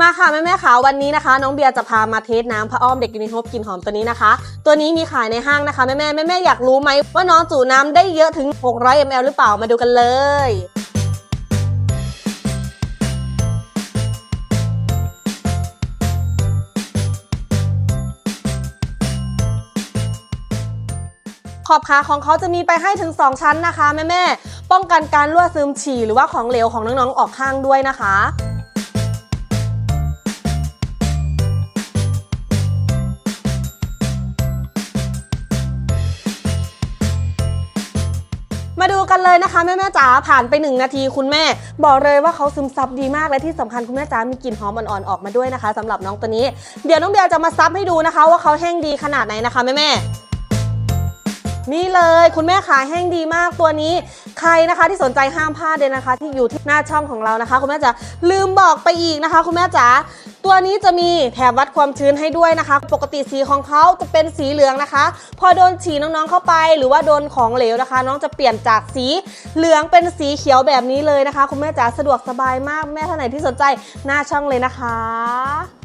มาค่ะแม่แม่ๆค่ะวันนี้นะคะ น้องเบียร์จะพามาเทสน้ำพระอ้อมเด็กกินฮบกลินหอมตัวนี้นะคะ ตัวนี้มีขายในห้างนะคะแม่แม่แม่แม่อยากรู้ไหมว่าน้องจุน้ำได้เยอะถึง 600 ml หรือเปล่ามาดูกันเลยขอบขาของเขาจะมีไปให้ถึง 2 ชั้นนะคะแม่แม่ป้องกันการรั่วซึมฉี่หรือว่าของเหลวของน้องๆออกข้างด้วยนะคะ มาดูกันเลยนะคะแม่แม่จ๋าผ่านไป 1 นาทีคุณแม่ บอกเลยว่าเขาซึมซับดีมากและที่สำคัญคุณแม่จ๋ามีกลิ่นหอมอ่อนๆออกมาด้วยนะคะสำหรับน้องตัวนี้ เดี๋ยวน้องเบียร์จะมาซับให้ดูนะคะ ว่าเขาแห้งดีขนาดไหนนะคะแม่แม่นี่เลยคุณแม่ขาแห้งดีมากตัวนี้ ใครนะคะที่สนใจห้ามพลาดเลยนะคะ ที่อยู่ที่หน้าช่องของเรานะคะ คุณแม่จ๋าลืมบอกไปอีกนะคะ คุณแม่จ๋า ตัวนี้จะมีแถบวัดความชื้นให้ด้วยนะคะ ปกติสีของเขาจะเป็นสีเหลืองนะคะ พอโดนฉี่น้องๆเข้าไป หรือว่าโดนของเหลวนะคะ น้องจะเปลี่ยนจากสีเหลืองเป็นสีเขียวแบบนี้เลยนะคะ คุณแม่จ๋าสะดวกสบายมากแม่ท่านไหนที่สนใจหน้าช่องเลยนะคะ